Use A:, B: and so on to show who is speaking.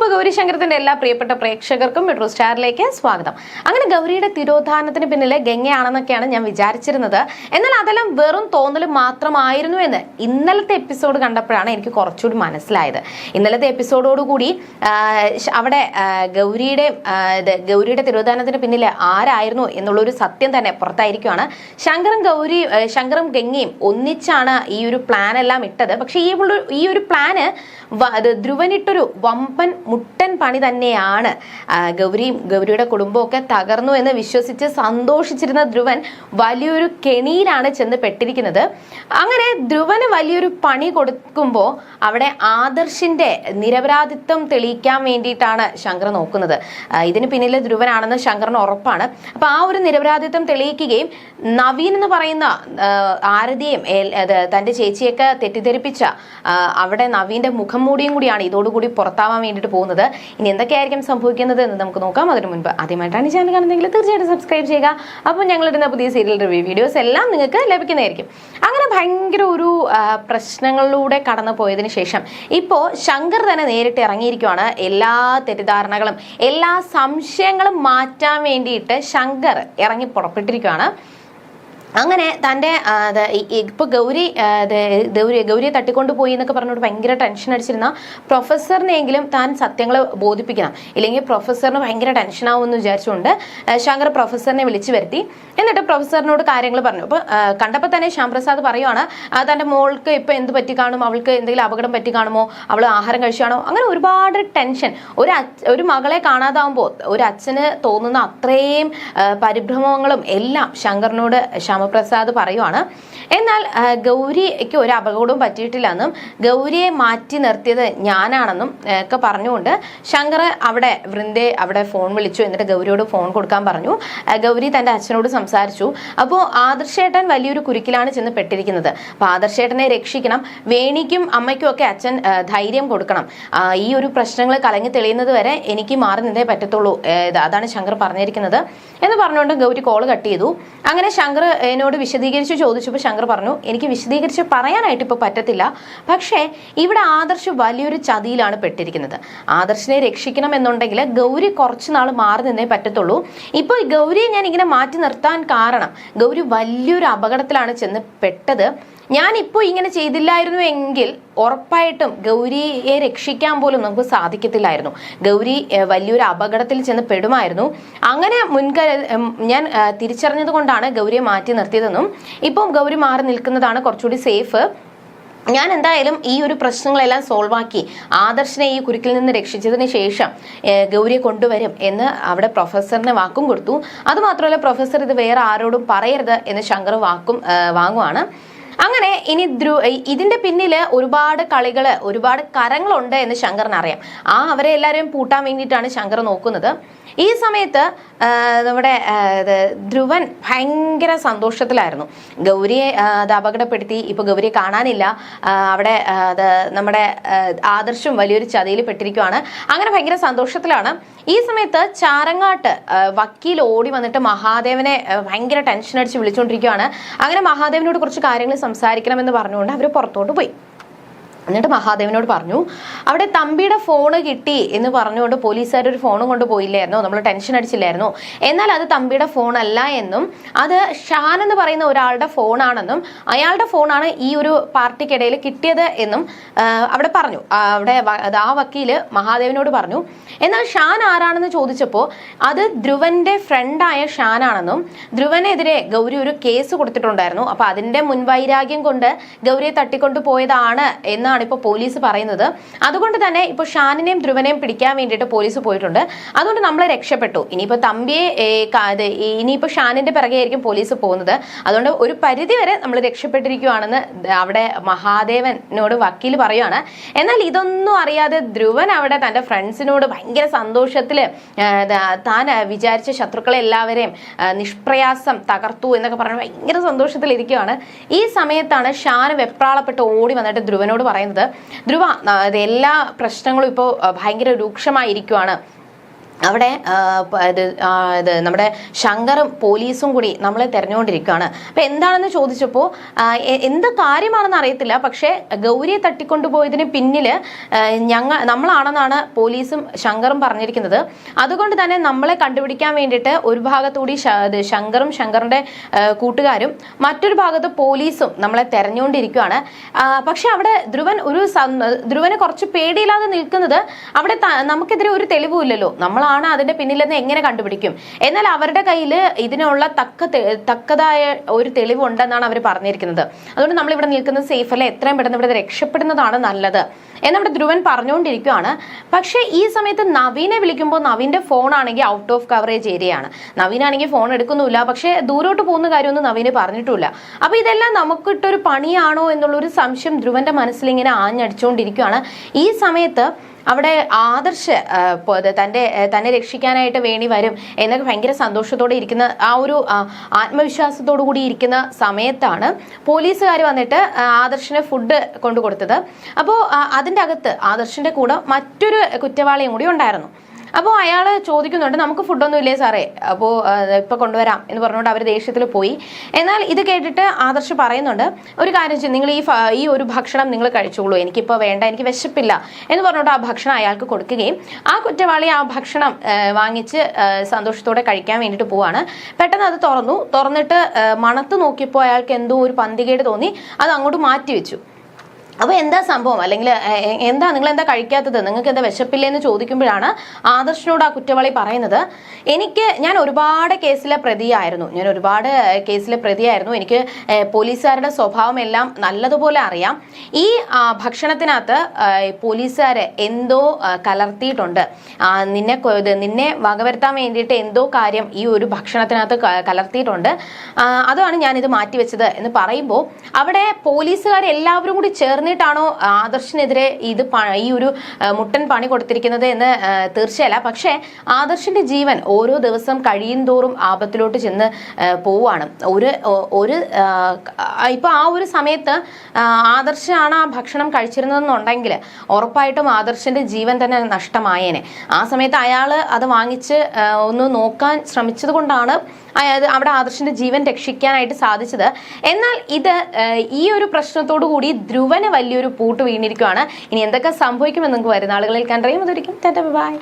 A: അപ്പോൾ ഗൗരിശങ്കരത്തിന്റെ എല്ലാ പ്രിയപ്പെട്ട പ്രേക്ഷകർക്കും മെട്രോ സ്റ്റാറിലേക്ക് സ്വാഗതം. അങ്ങനെ ഗൗരിയുടെ തിരോധാനത്തിന് പിന്നിലെ ഗംഗയാണെന്നൊക്കെയാണ് ഞാൻ വിചാരിച്ചിരുന്നത്. എന്നാൽ അതെല്ലാം വെറും തോന്നൽ മാത്രമായിരുന്നു എന്ന് ഇന്നലത്തെ എപ്പിസോഡ് കണ്ടപ്പോഴാണ് എനിക്ക് കുറച്ചുകൂടി മനസ്സിലായത്. ഇന്നലത്തെ എപ്പിസോഡോടുകൂടി അവിടെ ഗൗരിയുടെ ഗൗരിയുടെ തിരോധാനത്തിന് പിന്നിലെ ആരായിരുന്നു എന്നുള്ളൊരു സത്യം തന്നെ പുറത്തായിരിക്കുവാണ്. ശങ്കറും ഗൗരി ശങ്കറും ഗംഗയും ഒന്നിച്ചാണ് ഈ ഒരു പ്ലാൻ എല്ലാം ഇട്ടത്. പക്ഷേ ഈ ഈ ഒരു പ്ലാന് ധ്രുവനിട്ടൊരു വമ്പൻ മുട്ടൻ പണി തന്നെയാണ്. ഗൗരിയും ഗൗരിയുടെ കുടുംബമൊക്കെ തകർന്നു എന്ന് വിശ്വസിച്ച് സന്തോഷിച്ചിരുന്ന ധ്രുവൻ വലിയൊരു കെണിയിലാണ് ചെന്ന് പെട്ടിരിക്കുന്നത്. അങ്ങനെ ധ്രുവന് വലിയൊരു പണി കൊടുക്കുമ്പോൾ അവിടെ ആദർശിന്റെ നിരപരാധിത്വം തെളിയിക്കാൻ വേണ്ടിയിട്ടാണ് ശങ്കർ നോക്കുന്നത്. ഇതിന് പിന്നിൽ ധ്രുവനാണെന്ന് ശങ്കറിന് ഉറപ്പാണ്. അപ്പൊ ആ ഒരു നിരപരാധിത്വം തെളിയിക്കുകയും നവീൻ എന്ന് പറയുന്ന ആരതിയും തന്റെ ചേച്ചിയൊക്കെ തെറ്റിദ്ധരിപ്പിച്ച അവിടെ നവീന്റെ മുഖം മൂടിയും കൂടിയാണ് ഇതോടുകൂടി പുറത്താവാൻ വേണ്ടിയിട്ട് പോകുന്നത്. ഇനി എന്തൊക്കെയായിരിക്കും സംഭവിക്കുന്നത് എന്ന് നമുക്ക് നോക്കാം. അതിന് മുൻപ് ആദ്യമായിട്ടാണ് ഈ ചാനൽ കാണുന്നതെങ്കിൽ തീർച്ചയായിട്ടും സബ്സ്ക്രൈബ് ചെയ്യുക. അപ്പോൾ ഞങ്ങളിടുന്ന പുതിയ സീരിയൽ റിവ്യൂ വീഡിയോസ് എല്ലാം നിങ്ങൾക്ക് ലഭിക്കുന്നതായിരിക്കും. അങ്ങനെ ഭയങ്കര ഒരു പ്രശ്നങ്ങളിലൂടെ കടന്നു പോയതിന് ശേഷം ഇപ്പോൾ ശങ്കർ തന്നെ നേരിട്ട് ഇറങ്ങിയിരിക്കുവാണ്. എല്ലാ തെറ്റിദ്ധാരണകളും എല്ലാ സംശയങ്ങളും മാറ്റാൻ വേണ്ടിയിട്ട് ശങ്കർ ഇറങ്ങി പുറപ്പെട്ടിരിക്കുകയാണ് അങ്ങനെ തന്റെ ഇപ്പൊ ഗൗരി ഗൗരി ഗൗരിയെ തട്ടിക്കൊണ്ട് പോയി എന്നൊക്കെ പറഞ്ഞുകൊണ്ട് ഭയങ്കര ടെൻഷൻ അടിച്ചിരുന്ന പ്രൊഫസറിനെങ്കിലും താൻ സത്യങ്ങൾ ബോധിപ്പിക്കണം. ഇല്ലെങ്കിൽ പ്രൊഫസറിന് ഭയങ്കര ടെൻഷനാവും എന്ന് വിചാരിച്ചുകൊണ്ട് ശങ്കർ പ്രൊഫസറിനെ വിളിച്ചു വരുത്തി. എന്നിട്ട് പ്രൊഫസറിനോട് കാര്യങ്ങൾ പറഞ്ഞു. അപ്പോൾ കണ്ടപ്പോൾ തന്നെ ശ്യാംപ്രസാദ് പറയുവാണ് തന്റെ മോൾക്ക് ഇപ്പൊ എന്ത് പറ്റി കാണും? അവൾക്ക് എന്തെങ്കിലും അപകടം പറ്റി കാണുമോ? അവൾ ആഹാരം കഴിച്ചാണോ? അങ്ങനെ ഒരുപാട് ടെൻഷൻ ഒരു ഒരു മകളെ കാണാതാവുമ്പോൾ ഒരു അച്ഛന് തോന്നുന്ന അത്രയും പരിഭ്രമങ്ങളും എല്ലാം ശങ്കറിനോട് ശ്യാമപ്രസാദ് പറയുവാണ്. എന്നാൽ ഗൗരിക്ക് ഒരു അപകടവും പറ്റിയിട്ടില്ലെന്നും ഗൗരിയെ മാറ്റി നിർത്തിയത് ഞാനാണെന്നും ഒക്കെ പറഞ്ഞുകൊണ്ട് ശങ്കർ അവിടെ വൃന്ദെ അവിടെ ഫോൺ വിളിച്ചു. എന്നിട്ട് ഗൗരിയോട് ഫോൺ കൊടുക്കാൻ പറഞ്ഞു. ഗൗരി തന്റെ അച്ഛനോട് സംസാരിച്ചു. അപ്പോൾ ആദർശേട്ടൻ വലിയൊരു കുരുക്കിലാണ് ചെന്ന് പെട്ടിരിക്കുന്നത്. അപ്പോൾ ആദർശേട്ടനെ രക്ഷിക്കണം. വേണിക്കും അമ്മയ്ക്കും ഒക്കെ അച്ഛൻ ധൈര്യം കൊടുക്കണം. ഈ ഒരു പ്രശ്നങ്ങൾ കലങ്ങി തെളിയുന്നത് വരെ എനിക്ക് മാറി നിന്നേ പറ്റത്തുള്ളൂ. അതാണ് ശങ്കർ പറഞ്ഞിരിക്കുന്നത്. എന്ന് പറഞ്ഞുകൊണ്ട് ഗൗരി കോൾ കട്ട് ചെയ്തു. അങ്ങനെ ശങ്കർ എന്നോട് വിശദീകരിച്ച് ചോദിച്ചപ്പോൾ ശങ്കർ പറഞ്ഞു എനിക്ക് വിശദീകരിച്ച് പറയാനായിട്ട് ഇപ്പോൾ പറ്റത്തില്ല. പക്ഷേ ഇവിടെ ആദർശ് വലിയൊരു ചതിയിലാണ് പെട്ടിരിക്കുന്നത്. ആദർശിനെ രക്ഷിക്കണം എന്നുണ്ടെങ്കിൽ ഗൗരി കുറച്ച് നാൾ മാറി നിന്നേ പറ്റത്തുള്ളൂ. ഇപ്പോൾ ഗൗരിയെ ഞാൻ ഇങ്ങനെ മാറ്റി നിർത്താൻ കാരണം ഗൗരി വലിയൊരു അപകടത്തിലാണ് ചെന്ന് പെട്ടത്. ഞാൻ ഇപ്പോൾ ഇങ്ങനെ ചെയ്തില്ലായിരുന്നു എങ്കിൽ ഉറപ്പായിട്ടും ഗൗരിയെ രക്ഷിക്കാൻ പോലും നമുക്ക് സാധിക്കത്തില്ലായിരുന്നു. ഗൗരി വലിയൊരു അപകടത്തിൽ ചെന്ന് പെടുമായിരുന്നു. അങ്ങനെ മുൻകരു ഞാൻ തിരിച്ചറിഞ്ഞത് കൊണ്ടാണ് ഗൗരിയെ മാറ്റി നിർത്തിയതെന്നും ഇപ്പം ഗൗരി മാറി നിൽക്കുന്നതാണ് കുറച്ചുകൂടി സേഫ്. ഞാൻ എന്തായാലും ഈ ഒരു പ്രശ്നങ്ങളെല്ലാം സോൾവ് ആക്കി ആദർശിനെ ഈ കുരുക്കിൽ നിന്ന് രക്ഷിച്ചതിന് ശേഷം ഗൗരിയെ കൊണ്ടുവരും എന്ന് അവിടെ പ്രൊഫസറിന് വാക്കും കൊടുത്തു. അതുമാത്രമല്ല പ്രൊഫസർ ഇത് വേറെ ആരോടും പറയരുത് എന്ന് ശങ്കർ വാക്കും വാങ്ങുവാണ്. അങ്ങനെ ഇനി ധ്രു ഇതിന്റെ പിന്നിൽ ഒരുപാട് കളികൾ ഒരുപാട് കരങ്ങളുണ്ട് എന്ന് ശങ്കറിന് അറിയാം. ആ അവരെ എല്ലാവരെയും പൂട്ടാൻ വേണ്ടിയിട്ടാണ് ശങ്കർ നോക്കുന്നത്. ഈ സമയത്ത് നമ്മുടെ ധ്രുവൻ ഭയങ്കര സന്തോഷത്തിലായിരുന്നു. ഗൗരിയെ അത് അപകടപ്പെടുത്തി. ഇപ്പൊ ഗൗരിയെ കാണാനില്ല. അവിടെ അത് നമ്മുടെ ആദർശം വലിയൊരു ചതിയിൽ പെട്ടിരിക്കുവാണ്. അങ്ങനെ ഭയങ്കര സന്തോഷത്തിലാണ്. ഈ സമയത്ത് ചാരങ്ങാട്ട് വക്കീൽ ഓടി വന്നിട്ട് മഹാദേവനെ ഭയങ്കര ടെൻഷൻ അടിച്ച് വിളിച്ചുകൊണ്ടിരിക്കുകയാണ് അങ്ങനെ മഹാദേവനോട് കുറച്ച് കാര്യങ്ങൾ സംസാരിക്കണമെന്ന് പറഞ്ഞുകൊണ്ട് അവർ പുറത്തോട്ട് പോയി. എന്നിട്ട് മഹാദേവനോട് പറഞ്ഞു അവിടെ തമ്പിയുടെ ഫോണ് കിട്ടി എന്ന് പറഞ്ഞുകൊണ്ട് പോലീസുകാർ ഒരു ഫോണും കൊണ്ട് പോയില്ലായിരുന്നോ? നമ്മൾ ടെൻഷൻ അടിച്ചില്ലായിരുന്നോ? എന്നാൽ അത് തമ്പിയുടെ ഫോണല്ല എന്നും അത് ഷാൻ എന്ന് പറയുന്ന ഒരാളുടെ ഫോണാണെന്നും അയാളുടെ ഫോണാണ് ഈ ഒരു പാർട്ടിക്കിടയിൽ കിട്ടിയത് എന്നും അവിടെ പറഞ്ഞു. അവിടെ ആ വക്കീൽ മഹാദേവനോട് പറഞ്ഞു എന്നാൽ ഷാൻ ആരാണെന്ന് ചോദിച്ചപ്പോൾ അത് ധ്രുവന്റെ ഫ്രണ്ടായ ഷാനാണെന്നും ധ്രുവനെതിരെ ഗൗരി ഒരു കേസ് കൊടുത്തിട്ടുണ്ടായിരുന്നു. അപ്പൊ അതിന്റെ മുൻവൈരാഗ്യം കൊണ്ട് ഗൗരിയെ തട്ടിക്കൊണ്ടു പോയതാണ് എന്നാണ് ഇപ്പോൾ പോലീസ് പറയുന്നത്. അതുകൊണ്ട് തന്നെ ഇപ്പോൾ ഷാനിനെയും ധ്രുവനെയും പിടിക്കാൻ വേണ്ടിയിട്ട് പോലീസ് പോയിട്ടുണ്ട്. അതുകൊണ്ട് നമ്മൾ രക്ഷപ്പെട്ടു. ഇനിയിപ്പോൾ തമ്പിയെ ഇനിയിപ്പോൾ ഷാനിന്റെ പിറകെ ആയിരിക്കും പോലീസ് പോകുന്നത്. അതുകൊണ്ട് ഒരു പരിധി വരെ നമ്മൾ രക്ഷപ്പെട്ടിരിക്കുകയാണെന്ന് അവിടെ മഹാദേവനോട് വക്കീൽ പറയുകയാണ് എന്നാൽ ഇതൊന്നും അറിയാതെ ധ്രുവൻ അവിടെ തന്റെ ഫ്രണ്ട്സിനോട് ഭയങ്കര സന്തോഷത്തിൽ താൻ വിചാരിച്ച ശത്രുക്കളെ എല്ലാവരെയും നിഷ്പ്രയാസം തകർത്തു എന്നൊക്കെ പറഞ്ഞ് ഭയങ്കര സന്തോഷത്തിലിരിക്കുകയാണ് ഈ സമയത്താണ് ഷാൻ വെപ്രാളപ്പെട്ട് ഓടി വന്നിട്ട് ധ്രുവനോട് പറയുന്നത്. ധ്രുവ ആ, എല്ലാ പ്രശ്നങ്ങളും ഇപ്പോൾ ഭയങ്കര രൂക്ഷമായിരിക്കുവാണ്. അവിടെ ഇത് നമ്മുടെ ശങ്കറും പോലീസും കൂടി നമ്മളെ തെരഞ്ഞുകൊണ്ടിരിക്കുകയാണ്. അപ്പൊ എന്താണെന്ന് ചോദിച്ചപ്പോൾ എന്ത് കാര്യമാണെന്ന് അറിയത്തില്ല. പക്ഷേ ഗൗരിയെ തട്ടിക്കൊണ്ടുപോയതിന് പിന്നിൽ ഞങ്ങൾ നമ്മളാണെന്നാണ് പോലീസും ശങ്കറും പറഞ്ഞിരിക്കുന്നത്. അതുകൊണ്ട് തന്നെ നമ്മളെ കണ്ടുപിടിക്കാൻ വേണ്ടിയിട്ട് ഒരു ഭാഗത്തുകൂടി ശങ്കറും ശങ്കറിന്റെ കൂട്ടുകാരും മറ്റൊരു ഭാഗത്ത് പോലീസും നമ്മളെ തെരഞ്ഞുകൊണ്ടിരിക്കുകയാണ്. പക്ഷെ അവിടെ ധ്രുവൻ ഒരു ധ്രുവനെ കുറച്ച് പേടിയില്ലാതെ നിൽക്കുന്നത് അവിടെ നമുക്കെതിരെ ഒരു തെളിവുമില്ലല്ലോ. നമ്മളാണ് അതിന്റെ പിന്നിലെന്ന് എങ്ങനെ കണ്ടുപിടിക്കും? എന്നാൽ അവരുടെ കയ്യിൽ ഇതിനുള്ള തക്ക തക്കതായ ഒരു തെളിവുണ്ടെന്നാണ് അവർ പറഞ്ഞിരിക്കുന്നത്. അതുകൊണ്ട് നമ്മൾ ഇവിടെ നിൽക്കുന്നത് സേഫ് അല്ലെ? എത്രയും പെട്ടെന്ന് ഇവിടെ രക്ഷപ്പെടുന്നതാണ് നല്ലത്. എന്ന് എന്നവിടെ ധ്രുവൻ പറഞ്ഞുകൊണ്ടിരിക്കുകയാണ് പക്ഷേ ഈ സമയത്ത് നവീനെ വിളിക്കുമ്പോൾ നവീന്റെ ഫോൺ ആണെങ്കിൽ ഔട്ട് ഓഫ് കവറേജ് ഏരിയയാണ് നവീനാണെങ്കിൽ ഫോൺ എടുക്കുന്നില്ല പക്ഷേ ദൂരോട്ട് പോകുന്ന കാര്യമൊന്നും നവീന് പറഞ്ഞിട്ടില്ല. അപ്പൊ ഇതെല്ലാം നമുക്കിട്ടൊരു പണിയാണോ എന്നുള്ളൊരു സംശയം ധ്രുവന്റെ മനസ്സിൽ ഇങ്ങനെ ആഞ്ഞടിച്ചുകൊണ്ടിരിക്കുകയാണ് ഈ സമയത്ത് അവിടെ ആദർശ് തന്റെ തന്നെ രക്ഷിക്കാനായിട്ട് വേണി വരും എന്നൊക്കെ ഭയങ്കര സന്തോഷത്തോടെ ഇരിക്കുന്ന ആ ഒരു ആത്മവിശ്വാസത്തോടു കൂടി ഇരിക്കുന്ന സമയത്താണ് പോലീസുകാർ വന്നിട്ട് ആദർശിന് ഫുഡ് കൊണ്ടു കൊടുത്തത് അപ്പോൾ അതിന്റെ അകത്ത് ആദർശിന്റെ കൂടെ മറ്റൊരു കുറ്റവാളിയും കൂടി ഉണ്ടായിരുന്നു. അപ്പോൾ അയാൾ ചോദിക്കുന്നുണ്ട് നമുക്ക് ഫുഡൊന്നും ഇല്ലേ സാറേ? അപ്പോൾ ഇപ്പം കൊണ്ടുവരാം എന്ന് പറഞ്ഞുകൊണ്ട് അവർ ദേഷ്യത്തിൽ പോയി. എന്നാൽ ഇത് കേട്ടിട്ട് ആദർശ് പറയുന്നുണ്ട് ഒരു കാര്യം ചെയ്യും നിങ്ങൾ ഈ ഈ ഒരു ഭക്ഷണം നിങ്ങൾ കഴിച്ചോളൂ എനിക്കിപ്പോൾ വേണ്ട എനിക്ക് വിശപ്പില്ല എന്ന് പറഞ്ഞുകൊണ്ട് ആ ഭക്ഷണം അയാൾക്ക് കൊടുക്കുകയും ആ കുറ്റവാളി ആ ഭക്ഷണം വാങ്ങിച്ച് സന്തോഷത്തോടെ കഴിക്കാൻ വേണ്ടിയിട്ട് പോവാണ്. പെട്ടെന്ന് അത് തുറന്നു. തുറന്നിട്ട് മണത്ത് നോക്കിയപ്പോൾ അയാൾക്ക് എന്തോ ഒരു പന്തികേട് തോന്നി അത് അങ്ങോട്ട് മാറ്റി വെച്ചു അപ്പൊ എന്താ സംഭവം? അല്ലെങ്കിൽ എന്താ നിങ്ങൾ എന്താ കഴിക്കാത്തത്? നിങ്ങൾക്ക് എന്താ വിശപ്പില്ലേ എന്ന് ചോദിക്കുമ്പോഴാണ് ആദർശനോട് ആ കുറ്റവാളി പറയുന്നത്. എനിക്ക് ഞാൻ ഒരുപാട് കേസിലെ പ്രതിയായിരുന്നു. ഞാൻ ഒരുപാട് കേസിലെ പ്രതിയായിരുന്നു. എനിക്ക് പോലീസുകാരുടെ സ്വഭാവം എല്ലാം നല്ലതുപോലെ അറിയാം. ഈ ഭക്ഷണത്തിനകത്ത് പോലീസുകാരെ എന്തോ കലർത്തിയിട്ടുണ്ട്. നിന്നെ നിന്നെ വകവരുത്താൻ വേണ്ടിയിട്ട് എന്തോ കാര്യം ഈ ഒരു ഭക്ഷണത്തിനകത്ത് കലർത്തിയിട്ടുണ്ട്. അതാണ് ഞാനിത് മാറ്റിവെച്ചത് എന്ന് പറയുമ്പോൾ അവിടെ പോലീസുകാരെല്ലാവരും കൂടി കൂടി ചേർന്നിട്ടാണോ ആദർശിനെതിരെ ഇത് ഈ ഒരു മുട്ടൻ പണി കൊടുത്തിരിക്കുന്നത് എന്ന് തീർച്ചയല്ല. പക്ഷേ ആദർശിന്റെ ജീവൻ ഓരോ ദിവസം കഴിയും തോറും ആപത്തിലോട്ട് ചെന്ന് പോവുകയാണ്. ഒരു ഒരു ഇപ്പൊ ആ ഒരു സമയത്ത് ആദർശാണ് ആ ഭക്ഷണം കഴിച്ചിരുന്നതെന്നുണ്ടെങ്കിൽ ഉറപ്പായിട്ടും ആദർശിന്റെ ജീവൻ തന്നെ നഷ്ടമായേനെ. ആ സമയത്ത് അയാൾ അത് വാങ്ങിച്ച് ഒന്ന് നോക്കാൻ ശ്രമിച്ചത് കൊണ്ടാണ് അയായത് അവിടെ ആദർശിന്റെ ജീവൻ രക്ഷിക്കാനായിട്ട് സാധിച്ചത്. എന്നാൽ ഇത് ഈ ഒരു പ്രശ്നത്തോടു കൂടി ധ്രുവന് വലിയൊരു പൂട്ട് വീണിരിക്കുകയാണ് ഇനി എന്തൊക്കെ സംഭവിക്കുമെന്ന് നിങ്ങൾക്ക് വരുന്ന ആളുകളിൽ കണ്ടറിയും. അതൊരിക്കും ബൈ.